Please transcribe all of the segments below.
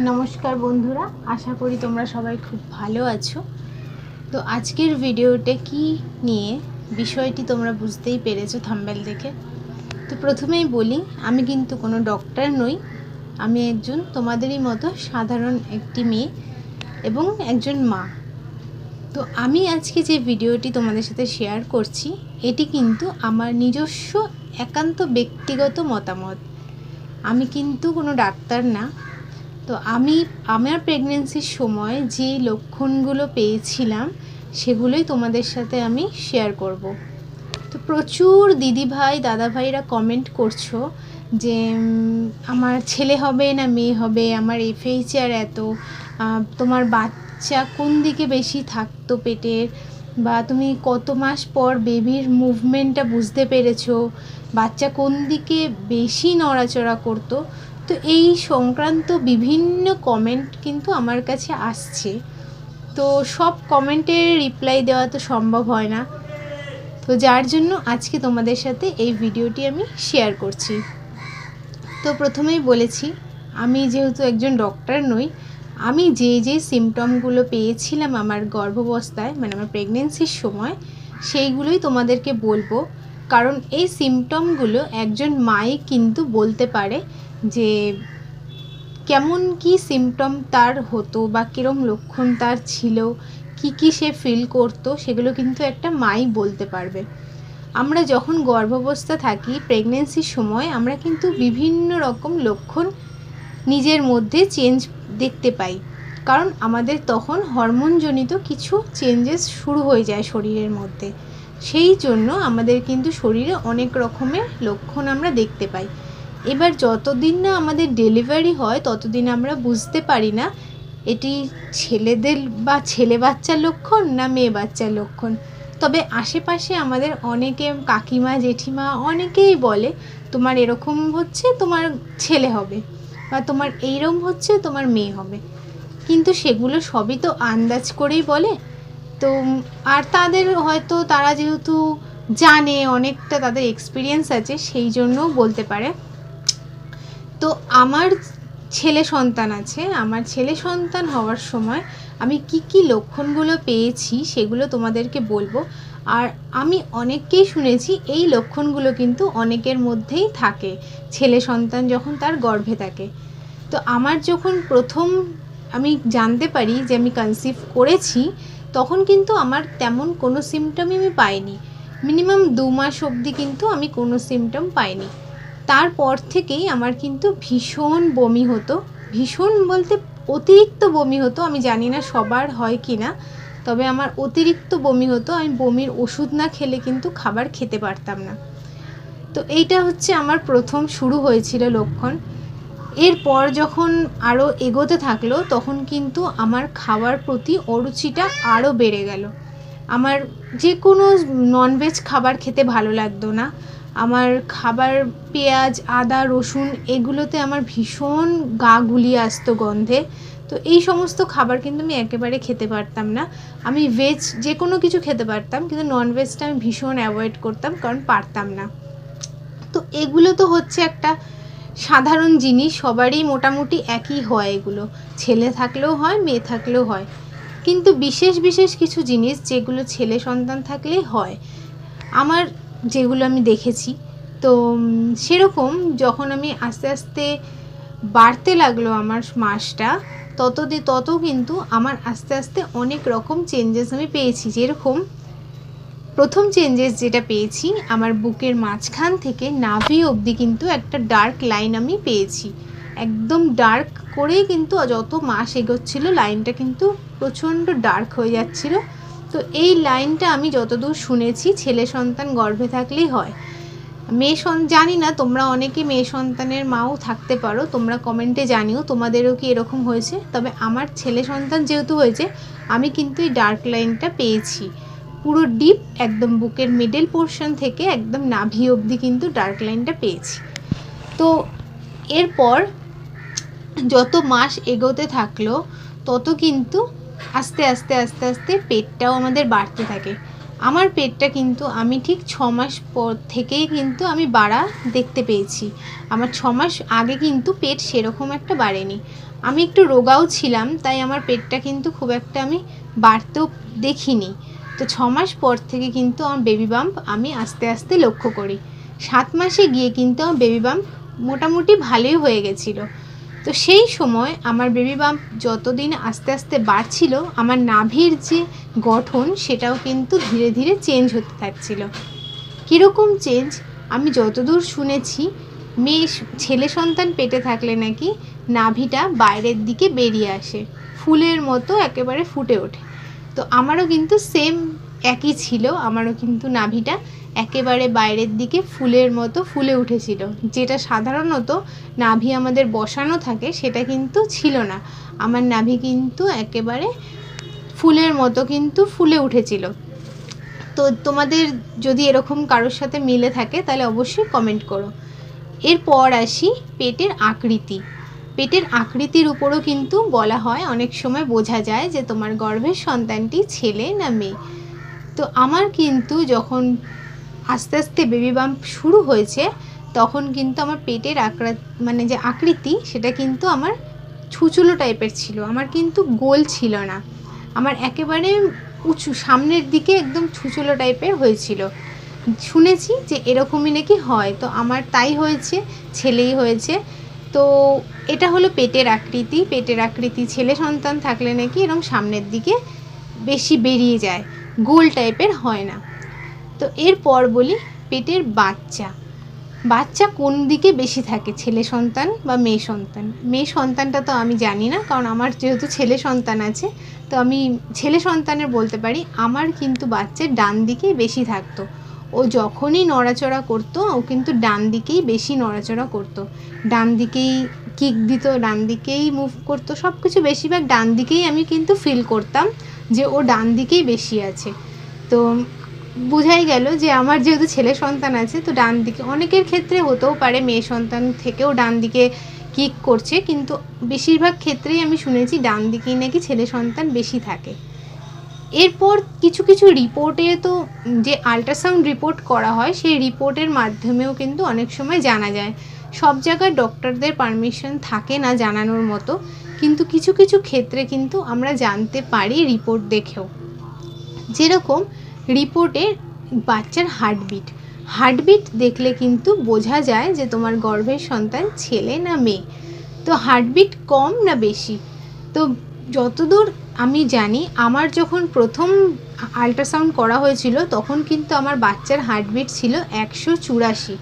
নমস্কার বন্ধুরা, আশা করি তোমরা সবাই খুব ভালো আছো। তো আজকের ভিডিওটা কি নিয়ে, বিষয়টি তোমরা বুঝতেই পেরেছ থাম্বেল দেখে। তো প্রথমেই বলি, আমি কিন্তু কোনো ডক্টর নই, আমি একজন তোমাদেরই মতো সাধারণ একটি মেয়ে এবং একজন মা। তো আমি আজকে যে ভিডিওটি তোমাদের সাথে শেয়ার করছি, এটি কিন্তু আমার নিজস্ব একান্ত ব্যক্তিগত মতামত। আমি কিন্তু কোনো ডাক্তার না তো আমি, আমার প্রেগনেন্সির সময় যে লক্ষণগুলো পেয়েছিলাম, সেগুলোই তোমাদের সাথে আমি শেয়ার করব। তো প্রচুর দিদিভাই দাদাভাইরা কমেন্ট করছ যে আমার ছেলে হবে না মেয়ে হবে, আমার এফএইচআর এত তোমার বাচ্চা কোন দিকে বেশি থাকতো পেটের? বা তুমি কত মাস পর বেবির মুভমেন্টটা বুঝতে পেরেছ? বাচ্চা কোন দিকে বেশি নড়াচড়া করতো? তো এই সংক্রান্ত বিভিন্ন কমেন্ট কিন্তু আমার কাছে আসছে। তো সব কমেন্টের রিপ্লাই দেওয়া তো সম্ভব হয় না। তো যার জন্য আজকে তোমাদের সাথে এই ভিডিওটি আমি শেয়ার করছি। তো প্রথমেই বলেছি, আমি যেহেতু একজন ডক্টর নই, আমি যে যে সিমটমগুলো পেয়েছিলাম আমার গর্ভাবস্থায় মানে আমার প্রেগনেন্সির সময়, সেইগুলোই তোমাদেরকে বলব। কারণ এই সিমটমগুলো একজন মায়ে কিন্তু বলতে পারে যে কেমন কি সিমটম তার হতো বা কীরম লক্ষণ তার ছিল, কি কি সে ফিল করতো, সেগুলো কিন্তু একটা মাই বলতে পারবে। আমরা যখন গর্ভাবস্থা থাকি প্রেগনেন্সির সময় আমরা কিন্তু বিভিন্ন রকম লক্ষণ নিজের মধ্যে চেঞ্জ দেখতে পাই। কারণ আমাদের তখন হরমোনজনিত কিছু চেঞ্জেস শুরু হয়ে যায় শরীরের মধ্যে। সেই জন্য আমাদের কিন্তু শরীরে অনেক রকমের লক্ষণ আমরা দেখতে পাই। এবার যতদিন না আমাদের ডেলিভারি হয়, ততদিন আমরা বুঝতে পারি না এটি ছেলেদের বা ছেলে বাচ্চার লক্ষণ না মেয়ে বাচ্চার লক্ষণ। তবে আশেপাশে আমাদের অনেকে কাকিমা, জেঠিমা অনেকেই বলে, তোমার এরকম হচ্ছে, তোমার ছেলে হবে বা তোমার এইরকম হচ্ছে, তোমার মেয়ে হবে। কিন্তু সেগুলো সবই তো আন্দাজ করেই বলে। তো, আর তাদের হয়তো তারা যেহেতু জানে, অনেকটা তাদের এক্সপিরিয়েন্স আছে, সেই জন্যও বলতে পারে। তো আমার ছেলে সন্তান আছে, আমার ছেলে সন্তান হওয়ার সময় আমি কি কি লক্ষণগুলো পেয়েছি সেগুলো তোমাদেরকে বলব। আর আমি অনেককেই শুনেছি এই লক্ষণগুলো কিন্তু অনেকের মধ্যেই থাকে, ছেলে সন্তান যখন তার গর্ভে থাকে। তো আমার যখন প্রথম আমি জানতে পারি যে আমি কনসিভ করেছি, তখন কিন্তু আমার তেমন কোনো সিমটমই আমি পাইনি। মিনিমাম দু মাস অবধি কিন্তু আমি কোনো সিমটম পাইনি। তারপর থেকেই আমার কিন্তু ভীষণ বমি হতো। ভীষণ বলতে অতিরিক্ত বমি হতো, আমি জানি না সবার হয় কি না। তবে আমার অতিরিক্ত বমি হতো, আমি বমির ওষুধ না খেলে কিন্তু খাবার খেতে পারতাম না। তো এইটা হচ্ছে আমার প্রথম শুরু হয়েছিল লক্ষণ। এরপর যখন আরও এগোতে থাকল, তখন কিন্তু আমার খাওয়ার প্রতি অরুচিটা আরও বেড়ে গেল। আমার যে কোনো ননভেজ খাবার খেতে ভালো লাগতো না। আমার খাবার, পেঁয়াজ, আদা, রসুন এগুলোতে আমার ভীষণ গা গুলিয়ে আসতো গন্ধে। তো এই সমস্ত খাবার কিন্তু আমি একেবারে খেতে পারতাম না। আমি ভেজ যে কোনো কিছু খেতে পারতাম, কিন্তু ননভেজটা আমি ভীষণ অ্যাভয়েড করতাম কারণ পারতাম না। তো এগুলো তো হচ্ছে একটা সাধারণ জিনিস, সবারই মোটামুটি একই হয় এগুলো। ছেলে থাকলেও হয়, মেয়ে থাকলেও হয়। কিন্তু বিশেষ বিশেষ কিছু জিনিস যেগুলো ছেলে সন্তান থাকলেই হয়। আমার যেগুলো আমি দেখেছি। তো সেরকম যখন আমি আস্তে আস্তে বাড়তে লাগল আমার মাসটা তত দি তত কিন্তু আমার আস্তে আস্তে অনেক রকম চেঞ্জেস আমি পেয়েছি। যেরকম প্রথম চেঞ্জেস যেটা পেয়েছি, আমার বুকের মাঝখান থেকে নাভি অবধি কিন্তু একটা ডার্ক লাইন আমি পেয়েছি। একদম ডার্ক করেই কিন্তু যত মাস এগোচ্ছিল লাইনটা কিন্তু প্রচণ্ড ডার্ক হয়ে যাচ্ছিল। তো এই লাইনটা আমি যতদূর শুনেছি, ছেলে সন্তান গর্ভে থাকলেই হয়। মেয়ে সন, জানি না, তোমরা অনেকে মেয়ে সন্তানের মাও থাকতে পারো, তোমরা কমেন্টে জানিও, তোমাদেরও কি এরকম হয়েছে? তবে আমার ছেলে সন্তান যেহেতু হয়েছে, আমি কিন্তু এই ডার্ক লাইনটা পেয়েছি। পুরো ডিপ একদম বুকের মিডল পোর্শন থেকে একদম নাভি অবধি কিন্তু ডার্ক লাইনটা পেয়েছি। তো এরপর যত মাস এগোতে থাকল, তত কিন্তু আস্তে আস্তে আস্তে আস্তে পেটটাও আমাদের বাড়তে থাকে। আমার পেটটা কিন্তু আমি ঠিক ছ মাস পর থেকেই কিন্তু আমি বাড়া দেখতে পেয়েছি। আমার ছ মাস আগে কিন্তু পেট সেরকম একটা বাড়েনি। আমি একটু রোগাও ছিলাম, তাই আমার পেটটা কিন্তু খুব একটা আমি বাড়তেও দেখিনি। তো ছ মাস পর থেকে কিন্তু আমার বেবি বাম্প আমি আস্তে আস্তে লক্ষ্য করি। সাত মাসে গিয়ে কিন্তু আমার বেবি বাম্প মোটামুটি ভালোই হয়ে গেছিল। তো সেই সময় আমার বেবি বাম্প যতদিন আস্তে আস্তে বাড়ছিল, আমার নাভির যে গঠন সেটাও কিন্তু ধীরে ধীরে চেঞ্জ হতে থাকছিল। কীরকম চেঞ্জ আমি যতদূর শুনেছি, মেয়ে ছেলে সন্তান পেটে থাকলে নাকি নাভিটা বাইরের দিকে বেরিয়ে আসে, ফুলের মতো একেবারে ফুটে ওঠে। তো আমারও কিন্তু সেম একই ছিল, আমারও কিন্তু নাভিটা একেবারে বাইরের দিকে ফুলের মতো ফুলে উঠেছিল। যেটা সাধারণত নাভি আমাদের বসানো থাকে, সেটা কিন্তু ছিল না। আমার নাভি কিন্তু একেবারে ফুলের মতো কিন্তু ফুলে উঠেছিল। তো তোমাদের যদি এরকম কারোর সাথে মিলে থাকে, তাহলে অবশ্যই কমেন্ট করো। এরপর আসি পেটের আকৃতি। পেটের আকৃতির উপরও কিন্তু বলা হয়, অনেক সময় বোঝা যায় যে তোমার গর্ভের সন্তানটি ছেলে না মেয়ে। তো আমার কিন্তু যখন আস্তে আস্তে বেবি বাম্প শুরু হয়েছে, তখন কিন্তু আমার পেটের আকৃ মানে যে আকৃতি, সেটা কিন্তু আমার ছুচুলো টাইপের ছিল। আমার কিন্তু গোল ছিল না। আমার একেবারে উঁচু, সামনের দিকে একদম ছুচুলো টাইপের হয়েছিল। শুনেছি যে এরকমই নাকি হয়। তো আমার তাই হয়েছে, ছেলেই হয়েছে। তো এটা হলো পেটের আকৃতি। পেটের আকৃতি ছেলে সন্তান থাকলে নাকি এরকম সামনের দিকে বেশি বেরিয়ে যায়। গোল টাইপের হয় না। তো এরপর বলি পেটের বাচ্চা। বাচ্চা কোন দিকে বেশি থাকে, ছেলে সন্তান বা মেয়ে সন্তান? মেয়ে সন্তানটা তো আমি জানি না, কারণ আমার যেহেতু ছেলে সন্তান আছে, তো আমি ছেলে সন্তানের বলতে পারি, আমার কিন্তু বাচ্চার ডান দিকেই বেশি থাকতো। ও যখনই নড়াচড়া করতো, ও কিন্তু ডান দিকেই বেশি নড়াচড়া করতো। ডান দিকেই কিক দিত, ডান দিকেই মুভ করতো সব কিছু বেশিরভাগ ডান দিকেই আমি কিন্তু ফিল করতাম যে ও ডান দিকেই বেশি আছে। তো বোঝাই গেল যে আমার যেহেতু ছেলে সন্তান আছে, তো ডান দিকে অনেকের ক্ষেত্রে হতেও পারে মেয়ে সন্তান থেকেও ডান দিকে কিক করছে, কিন্তু বেশিরভাগ ক্ষেত্রেই আমি শুনেছি ডান দিকেই নাকি ছেলে সন্তান বেশি থাকে। এরপর কিছু কিছু রিপোর্টে তো যে আল্ট্রাসাউন্ড রিপোর্ট করা হয়, সেই রিপোর্টের মাধ্যমেও কিন্তু অনেক সময় জানা যায়। সব জায়গায় ডক্টরদের পারমিশন থাকে না জানানোর মতো, কিন্তু কিছু কিছু ক্ষেত্রে কিন্তু আমরা জানতে পারি রিপোর্ট দেখেও। যেরকম রিপোর্টে বাচ্চার হার্টবিট। হার্টবিট দেখলে কিন্তু বোঝা যায় যে তোমার গর্ভের সন্তান ছেলে না মেয়ে। তো হার্টবিট কম না বেশি? তো যতদূর আমি জানি, আমার যখন প্রথম আল্ট্রাসাউন্ড করা হয়েছিল, তখন কিন্তু আমার বাচ্চার হার্টবিট ছিল একশো চুরাশি।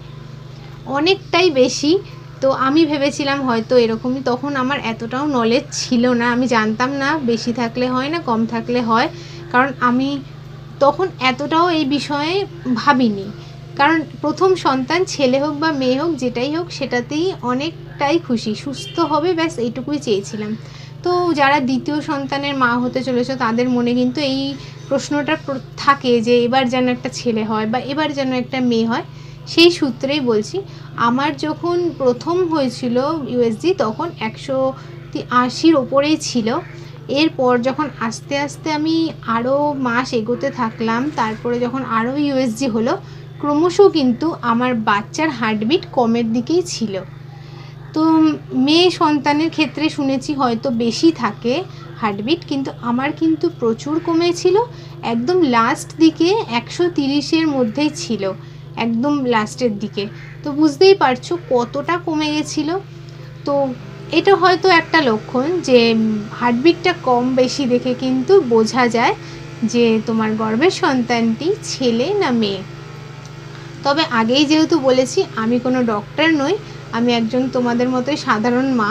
অনেকটাই বেশি। তো আমি ভেবেছিলাম হয়তো এরকমই, তখন আমার এতটাও নলেজ ছিল না। আমি জানতাম না, বেশি থাকলে হয় না, কম থাকলে হয়। কারণ আমি তখন এতটাও এই বিষয়ে ভাবিনি। কারণ প্রথম সন্তান ছেলে হোক বা মেয়ে হোক, যেটাই হোক, সেটাতেই অনেকটাই খুশি। সুস্থ হবে, ব্যাস, এইটুকুই চেয়েছিলাম। তো যারা দ্বিতীয় সন্তানের মা হতে চলেছে, তাদের মনে কিন্তু এই প্রশ্নটা থাকে যে, এবার যেন একটা ছেলে হয় বা এবার যেন একটা মেয়ে হয়, সেই সূত্রেই বলছি। আমার যখন প্রথম হয়েছিল ইউএসজি তখন একশো আশির ওপরেই ছিল। এরপর যখন আস্তে আস্তে আমি আরও মাস এগোতে থাকলাম, তারপরে যখন আরও ইউএসজি হলো, ক্রমশ কিন্তু আমার বাচ্চার হার্টবিট কমের দিকেই ছিল। তো মেয়ে সন্তানের ক্ষেত্রে শুনেছি হয়তো বেশি থাকে হার্টবিট কিন্তু আমার কিন্তু প্রচুর কমেছিল। একদম লাস্ট দিকে একশো তিরিশের মধ্যেই ছিল, একদম লাস্টের দিকে। তো বুঝতেই পারছ কতটা কমে গেছিল। তো এটা হয়তো একটা লক্ষণ যে হার্টবিটটা কম বেশি দেখে কিন্তু বোঝা যায় যে, তোমার গর্ভের সন্তানটি ছেলে না মেয়ে। তবে আগেই যেহেতু বলেছি, আমি কোনো ডক্টর নই, আমি একজন তোমাদের মতোই সাধারণ মা,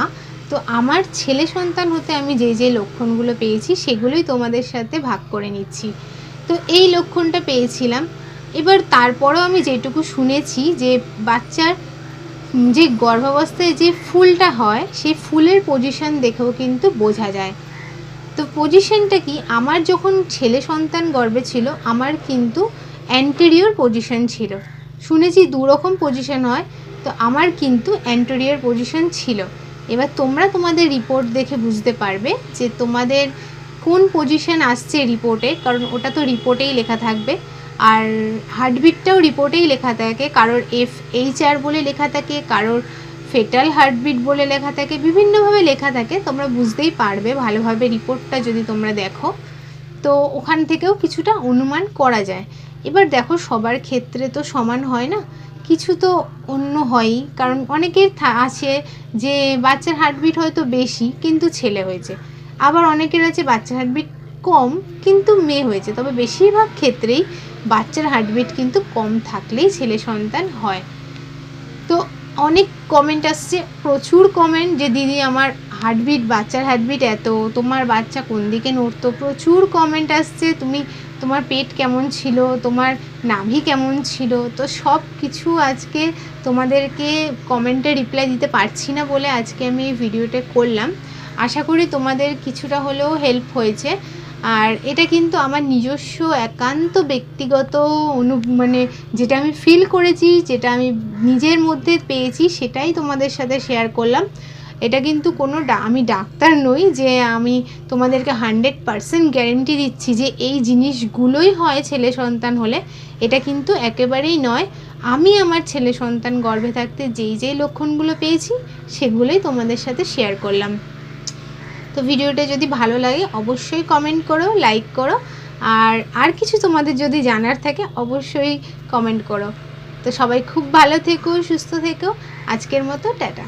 তো আমার ছেলে সন্তান হতে আমি যে যে লক্ষণগুলো পেয়েছি, সেগুলোই তোমাদের সাথে ভাগ করে নিচ্ছি। তো এই লক্ষণটা পেয়েছিলাম। এবার তারপরেও আমি যেটুকু শুনেছি যে, বাচ্চার যে গর্ভাবস্থায় যে ফুলটা হয়, সেই ফুলের পজিশন দেখেও কিন্তু বোঝা যায়। তো পজিশনটা কি? আমার যখন ছেলে সন্তান গর্ভে ছিল, আমার কিন্তু অ্যান্টেরিয়র পজিশন ছিল। শুনেছি দু রকম পজিশন হয়, তো আমার কিন্তু অ্যান্টেরিয়র পজিশন ছিল। এবার তোমরা তোমাদের রিপোর্ট দেখে বুঝতে পারবে যে তোমাদের কোন পজিশন আসছে রিপোর্টে কারণ ওটা তো রিপোর্টেই লেখা থাকবে। আর হার্টবিটটাও রিপোর্টেই লেখা থাকে, কারোর এফ এইচ আর বলে লেখা থাকে, কারোর ফেটাল হার্টবিট বলে লেখা থাকে, বিভিন্নভাবে লেখা থাকে, তোমরা বুঝতেই পারবে ভালোভাবে রিপোর্টটা যদি তোমরা দেখো। তো ওখান থেকেও কিছুটা অনুমান করা যায়। এবার দেখো সবার ক্ষেত্রে তো সমান হয় না, কিছু তো অন্য হয়ই, কারণ অনেকের আছে যে বাচ্চার হার্টবিট হয়তো বেশি, কিন্তু ছেলে হয়েছে। আবার অনেকের আছে বাচ্চার হার্টবিট কম, কিন্তু মেয়ে হয়েছে। তবে বেশিরভাগ ক্ষেত্রেই বাচ্চার হার্টবিট কিন্তু কম থাকলেই ছেলে সন্তান হয়। তো অনেক কমেন্ট আসছে, প্রচুর কমেন্ট যে, দিদি, আমার হার্টবিট বাচ্চার হার্টবিট এত, তোমার বাচ্চা কোন দিকে নড়তো? প্রচুর কমেন্ট আসছে, তুমি, তোমার পেট কেমন ছিল? তোমার নাভি কেমন ছিল? তো সব কিছু আজকে তোমাদেরকে কমেন্টে রিপ্লাই দিতে পারছি না বলে আজকে আমি এই ভিডিওটা করলাম। আশা করি তোমাদের কিছুটা হলেও হেল্প হয়েছে। আর এটা কিন্তু আমার নিজস্ব, একান্ত, ব্যক্তিগত অনু মানে যেটা আমি ফিল করেছি, যেটা আমি নিজের মধ্যে পেয়েছি, সেটাই তোমাদের সাথে শেয়ার করলাম। এটা কিন্তু কোনো আমি ডাক্তার নই যে আমি তোমাদেরকে হান্ড্রেড পারসেন্ট গ্যারেন্টি দিচ্ছি যে এই জিনিসগুলোই হয় ছেলে সন্তান হলে। এটা কিন্তু একেবারেই নয়। আমি আমার ছেলে সন্তান গর্ভে থাকতে যেই যেই লক্ষণগুলো পেয়েছি, সেগুলোই তোমাদের সাথে শেয়ার করলাম। তো ভিডিওটা যদি ভালো লাগে, অবশ্যই কমেন্ট করো লাইক করো। আর আর কিছু তোমাদের যদি জানার থাকে, অবশ্যই কমেন্ট করো। তো সবাই খুব ভালো থেকো, সুস্থ থেকো। আজকের মতো, টাটা।